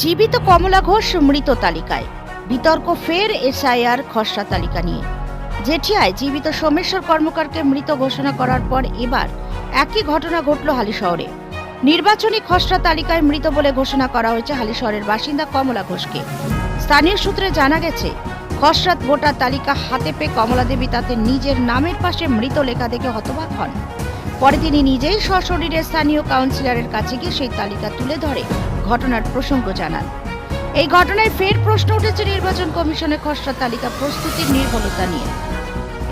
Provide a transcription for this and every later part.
জীবিত কমলা ঘোষ মৃত তালিকায়। বিতর্ক ফের এসআইআর খসড়া তালিকা নিয়ে। জেঠিয়ায় জীবিত সোমেশ্বর কর্মকারকে মৃত ঘোষণা করার পর এবার একই ঘটনা ঘটল হালিশহরে। নির্বাচনী খসড়া তালিকায় মৃত বলে ঘোষণা করা হয়েছে হালিশহরের বাসিন্দা কমলা ঘোষকে। স্থানীয় সূত্রে জানা গেছে খসড়াত ভোটার তালিকা হাতে পেয়ে কমলা দেবী তাতে নিজের নামের পাশে মৃত লেখা দেখে হতবাক হন। পরে তিনি নিজেই সশরীরে স্থানীয় কাউন্সিলরের কাছে গিয়ে সেই তালিকা তুলে ধরে ঘটনার প্রসঙ্গ জানান। এই ঘটনায় ফের প্রশ্ন উঠেছে নির্বাচন কমিশনের খসড়া তালিকা প্রস্তুতির নির্ভুলতা নিয়ে।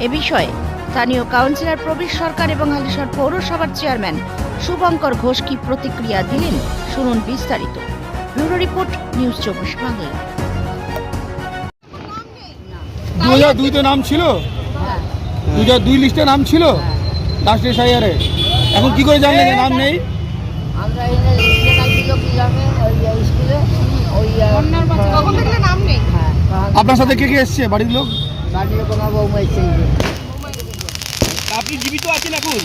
এ বিষয়ে স্থানীয় কাউন্সিলর প্রবীর সরকার এবং হালিশহর পৌরসভার চেয়ারম্যান শুভঙ্কর ঘোষ কি প্রতিক্রিয়া দিলেন শুনুন বিস্তারিত। ব্যুরো রিপোর্ট নিউজ চব্বিশ বাংলা। দু হাজার দুইতে নাম ছিল? দু হাজার দুই লিস্টে নাম ছিল? লাস্ট এসআইআরে এখন কি করে জানলেন যে নাম নেই? আমরা নাম নেই? হ্যাঁ আপনার সাথে কে কে এসছে? বাড়ির লোক? বাড়ির বৌমা আপনি জীবিত আছেন এখন?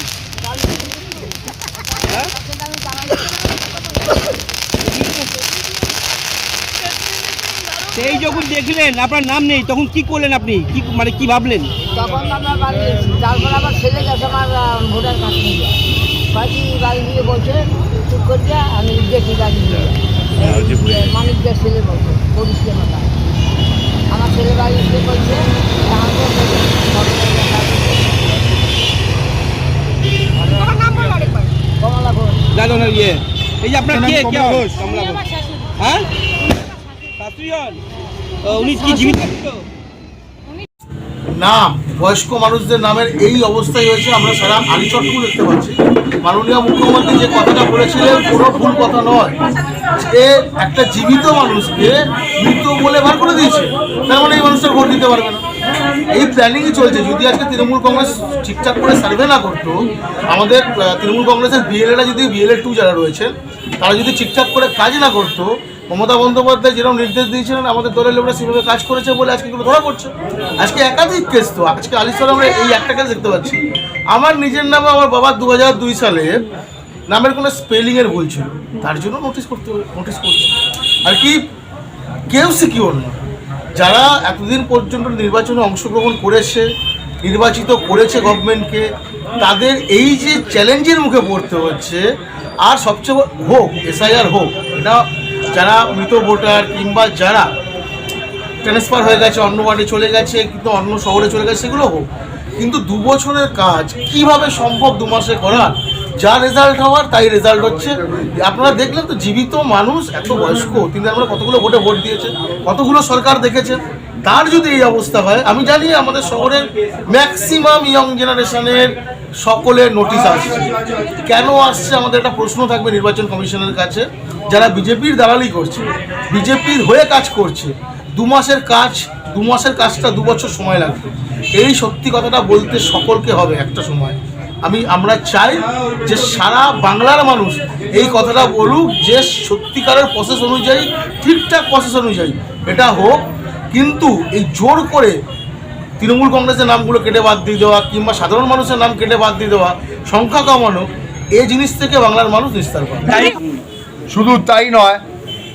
সেই যখন দেখলেন আপনার নাম নেই তখন কি করলেন আপনি? কি মানে কি ভাবলেন? তখন আমরা বাড়ি তারপর ছেলে গেছে আমার ভোটার কার্ড নিয়ে। বাড়ি বাড়ি দিয়ে বলছে চুপ করছে আমি দেখি বাড়ি দিয়ে মানিকদের ছেলে বলছে পরিষ্কার মাথা আমার ছেলে বাড়ি এসে বলছে কমলা ঘোষ দাদা ইয়ে। এই যে আপনার কে কে? ঘোষ। কমলা ঘোষ হ্যাঁ? শাশুড়ি উনি কি জীবিত? নাম বয়স্ক মানুষদের নামের এই অবস্থাই হয়েছে আমরা সারা আলিচটকু দেখতে পাচ্ছি। মাননীয় মুখ্যমন্ত্রী যে কথাটা বলেছিলেন কোনো ভুল কথা নয়। যে একটা জীবিত মানুষকে মৃত বলে বার করে দিয়েছে। তার মানে এই মানুষটা ভোট দিতে পারবে না। এই প্ল্যানিংই চলছে। যদি আজকে তৃণমূল কংগ্রেস ঠিকঠাক করে সার্ভে না করতো আমাদের তৃণমূল কংগ্রেসের বিএলএরা যদি বিএলএ টু যারা রয়েছেন তারা যদি ঠিকঠাক করে কাজ না করতো মমতা বন্দ্যোপাধ্যায় যেরকম নির্দেশ দিয়েছিলেন, আমাদের দলের লোকরা সেভাবে কাজ করেছে বলে আজকে এগুলো ধরা পড়ছে। আজকে একাধিক কেস তো, আজকে আলিশ্বর আমরা এই একটা কেস দেখতে পাচ্ছি। আমার নিজের নামে আমার বাবা দু দুই সালে নামের কোনো স্পেলিংয়ের ভুল ছিল। তার জন্য নোটিশ করতে নোটিশ করছে। আর কি, কেউ সিকিওর না যারা এতদিন পর্যন্ত নির্বাচনে অংশগ্রহণ করেছে, নির্বাচিত করেছে গভর্নমেন্টকে তাদের এই যে চ্যালেঞ্জের মুখে পড়তে হচ্ছে, আর সবচেয়ে হোক এসআইআর হোক, এটা যারা মৃত ভোটার কিংবা যারা ট্রান্সফার হয়ে গেছে, অন্য ওয়ার্ডে চলে গেছে কিন্তু অন্য শহরে চলে গেছে, সেগুলো হোক, কিন্তু দু বছরের কাজ কীভাবে সম্ভব দু মাসে করার যা রেজাল্ট হওয়ার, তাই রেজাল্ট হচ্ছে। আপনারা দেখলেন তো, জীবিত মানুষ এত বয়স্ক, তিনি আমরা কতগুলো ভোটে ভোট দিয়েছেন, কতগুলো সরকার দেখেছেন। তার যদি এই অবস্থা হয়, আমি জানি আমাদের শহরের ম্যাক্সিমাম ইয়ং জেনারেশনের সকলের নোটিশ আসছে। কেন আসছে? আমাদের একটা প্রশ্ন থাকবে নির্বাচন কমিশনের কাছে। যারা বিজেপির দালালি করছে, বিজেপির হয়ে কাজ করছে, দু মাসের কাজ, দু মাসের কাজটা দু বছর সময় লাগবে। এই সত্যি কথাটা বলতে সকলকে হবে একটা সময়। আমি, আমরা চাই যে সারা বাংলার মানুষ এই কথাটা বলুক যে সত্যিকারের প্রসেস অনুযায়ী, ঠিকঠাক প্রসেস অনুযায়ী এটা হোক। কিন্তু এই জোর করে তৃণমূল কংগ্রেসের নামগুলো কেটে বাদ দিয়ে দেওয়া কিংবা সাধারণ মানুষের নাম কেটে বাদ দিয়ে দেওয়া সংখ্যা কমানো এই জিনিস থেকে বাংলার মানুষ নিস্তার তাই? শুধু তাই নয়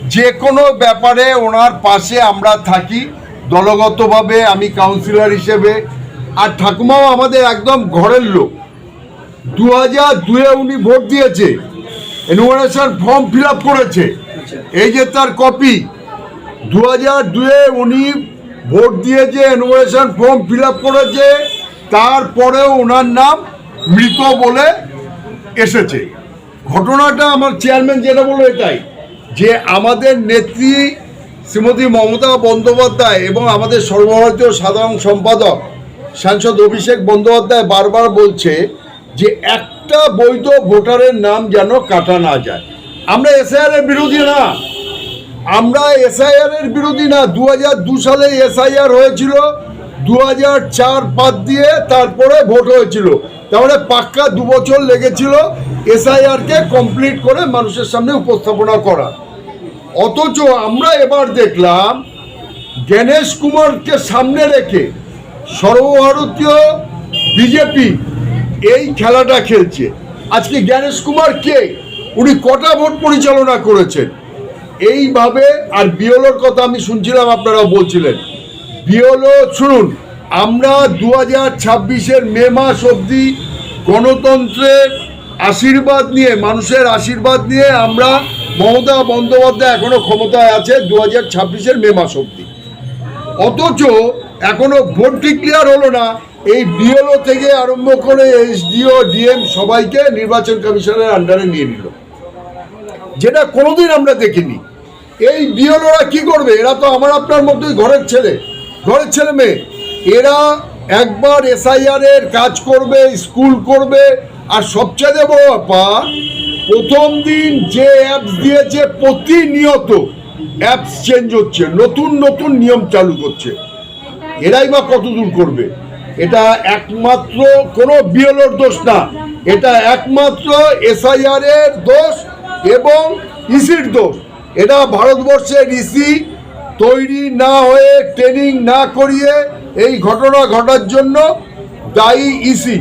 যে কোনো ব্যাপারে ওনার পাশে আমরা থাকি দলগতভাবে আমি কাউন্সিলর হিসেবে আর ঠাকুমাও আমাদের একদম ঘরের লোক। দু হাজার দুয়ে উনি ভোট দিয়েছে এনুমারেশন ফর্ম ফিল আপ করেছে এই যে তার কপি দু হাজার দুয়ে উনি ভোট দিয়েছে এনুমারেশন ফর্ম ফিল করেছে, তারপরেও ওনার নাম মৃত বলে এসেছে। ঘটনাটা আমার চেয়ারম্যান যেটা বলল এটাই, যে আমাদের নেত্রী শ্রীমতী মমতা বন্দ্যোপাধ্যায় এবং আমাদের সর্বভারতীয় সাধারণ সম্পাদক সাংসদ অভিষেক বন্দ্যোপাধ্যায় বারবার বলছে যে একটা বৈধ ভোটারের নাম যেন কাটা না যায়। আমরা এসআইআর এর বিরোধী না। আমরা এসআইআর এর বিরোধী না। দু দু সালে এসআইআর হয়েছিল দু হাজার চার বাদ দিয়ে তারপরে ভোট হয়েছিল। তাহলে পাক্কা দু বছর লেগেছিল এসআইআর কে কমপ্লিট করে মানুষের সামনে উপস্থাপনা করা। অথচ আমরা এবার দেখলাম গণেশ কুমারকে সামনে রেখে সর্বভারতীয় বিজেপি এই খেলাটা খেলছে। আজকে গণেশ কুমার কে? উনি কটা ভোট পরিচালনা করেছেন? এইভাবে আর বিওলোর কথা আমি শুনছিলাম আপনারা বলছিলেন। বিওলো শুনুন, আমরা দু হাজার ছাব্বিশের মে মাস অবধি গণতন্ত্রের আশীর্বাদ নিয়ে, মানুষের আশীর্বাদ নিয়ে আমরা মমতা বন্দ্যোপাধ্যায় এখনও ক্ষমতায় আছে দু হাজার ছাব্বিশের মে মাস অবধি। অথচ এখনও ভোট ডিক্লেয়ার হলো না, এই বিএলও থেকে আরম্ভ করে এসডিও, ডিএম সবাইকে নির্বাচন কমিশনের আন্ডারে নিয়ে নিল। যেটা কোনোদিন আমরা দেখিনি। এই বিএলওরা কি করবে? এরা তো আমার আপনার মতোই ঘরের ছেলে ঘরের ছেলে মেয়ে। এরা একবার এসআইআর এর কাজ করবে, স্কুল করবে, আর সবচেয়ে বড় ব্যাপার, প্রথম দিন যে অ্যাপস দিয়েছে প্রতিনিয়ত অ্যাপস চেঞ্জ হচ্ছে, নতুন নতুন নিয়ম চালু করছে। এরাই বা কত দূর করবে? এটা একমাত্র কোনো বিএলওর দোষ না। এটা একমাত্র এসআইআর এর দোষ এবং ইসির দোষ। এটা ভারতবর্ষের ইসি তৈরি না হয়ে ট্রেনিং না করিয়ে এই ঘটনা ঘটার জন্য দায়ী ইসি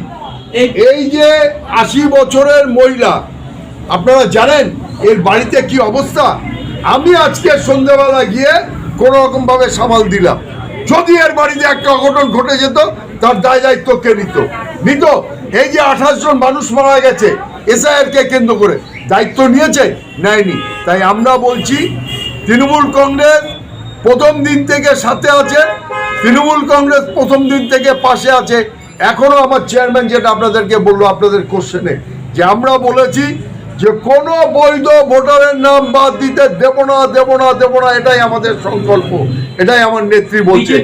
এই যে আশি বছরের মহিলা, আপনারা জানেন এর বাড়িতে কি অবস্থা? আমি আজকে সন্ধ্যাবেলা গিয়ে কোনো রকমভাবে সামাল দিলাম। যদি এর বাড়িতে একটা অঘটন ঘটে যেত, তার দায় দায়িত্ব কে নিত? নিত? এই যে আঠাশ জন মানুষ মারা গেছে, এসআইআর কে কেন্দ্র করে দায়িত্ব নিয়েছে? নেয়নি। তাই আমরা বলছি, তৃণমূল কংগ্রেস প্রথম দিন থেকে সাথে আছে, তৃণমূল কংগ্রেস প্রথম দিন থেকে পাশে আছে। এখনও আমার চেয়ারম্যান যেটা আপনাদেরকে বলল, আপনাদের কোশ্চেনে যে আমরা বলেছি যে কোনো বৈধ ভোটারের নাম বাদ দিতে দেব না দেব না দেব না, এটাই আমাদের সংকল্প, এটাই আমার নেত্রী বলছে।